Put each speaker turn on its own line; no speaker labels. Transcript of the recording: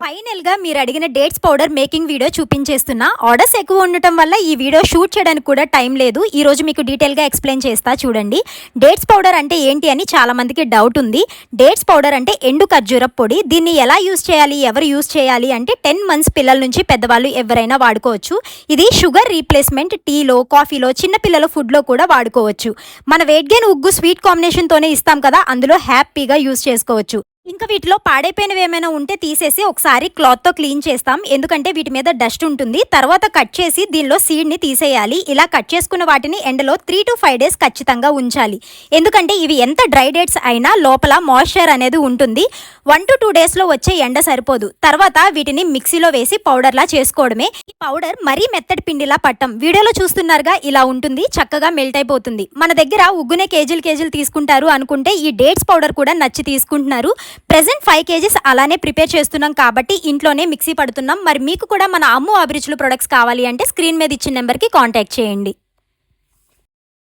ఫైనల్గా మీరు అడిగిన డేట్స్ పౌడర్ మేకింగ్ వీడియో చూపించేస్తున్నా. ఆర్డర్స్ ఎక్కువ ఉండటం వల్ల ఈ వీడియో షూట్ చేయడానికి కూడా టైం లేదు. ఈ రోజు మీకు డీటెయిల్గా ఎక్స్ప్లెయిన్ చేస్తా చూడండి. డేట్స్ పౌడర్ అంటే ఏంటి అని చాలామందికి డౌట్ ఉంది. డేట్స్ పౌడర్ అంటే ఎండు ఖర్జూర పొడి. దీన్ని ఎలా యూస్ చేయాలి? ఎవరు యూస్ చేయాలి? అంటే టెన్ మంత్స్ పిల్లల నుంచి పెద్దవాళ్ళు ఎవరైనా వాడుకోవచ్చు. ఇది షుగర్ రీప్లేస్మెంట్ టీలో కాఫీలో చిన్న పిల్లల ఫుడ్లో కూడా వాడుకోవచ్చు. మన వెయిట్ గెయిన్ ఉగ్గు స్వీట్ కాంబినేషన్తోనే ఇస్తాం కదా. అందులో హ్యాపీగా యూస్ చేసుకోవచ్చు. ఇంకా వీటిలో పాడైపోయినవి ఏమైనా ఉంటే తీసేసి ఒకసారి క్లాత్తో క్లీన్ చేస్తాం. ఎందుకంటే వీటి మీద డస్ట్ ఉంటుంది. తర్వాత కట్ చేసి దీనిలో సీడ్ని తీసేయాలి. ఇలా కట్ చేసుకున్న వాటిని ఎండలో త్రీ టు ఫైవ్ డేస్ ఖచ్చితంగా ఉంచాలి. ఎందుకంటే ఇవి ఎంత డ్రై డేట్స్ అయినా లోపల మాయిశ్చర్ అనేది ఉంటుంది. వన్ టు టూ డేస్లో వచ్చే ఎండ సరిపోదు. తర్వాత వీటిని మిక్సీలో వేసి పౌడర్లా చేసుకోవడమే. ఈ పౌడర్ మరీ మెత్తటి పిండిలా పట్టం. వీడియోలో చూస్తున్నారుగా ఇలా ఉంటుంది. చక్కగా మెల్ట్ అయిపోతుంది. మన దగ్గర ఉగ్గునే కేజీలు కేజీలు తీసుకుంటారు అనుకుంటే ఈ డేట్స్ పౌడర్ కూడా నచ్చి తీసుకుంటున్నారు. ప్రెసెంట్ ఫైవ్ కేజీస్ అలానే ప్రిపేర్ చేస్తున్నాం కాబట్టి ఇంట్లోనే మిక్సీ పడుతున్నాం. మరి మీకు కూడా మన అమ్ము అభిరుచులు ప్రొడక్ట్స్ కావాలి అంటే స్క్రీన్ మీద ఇచ్చిన నెంబర్కి కాంటాక్ట్ చేయండి.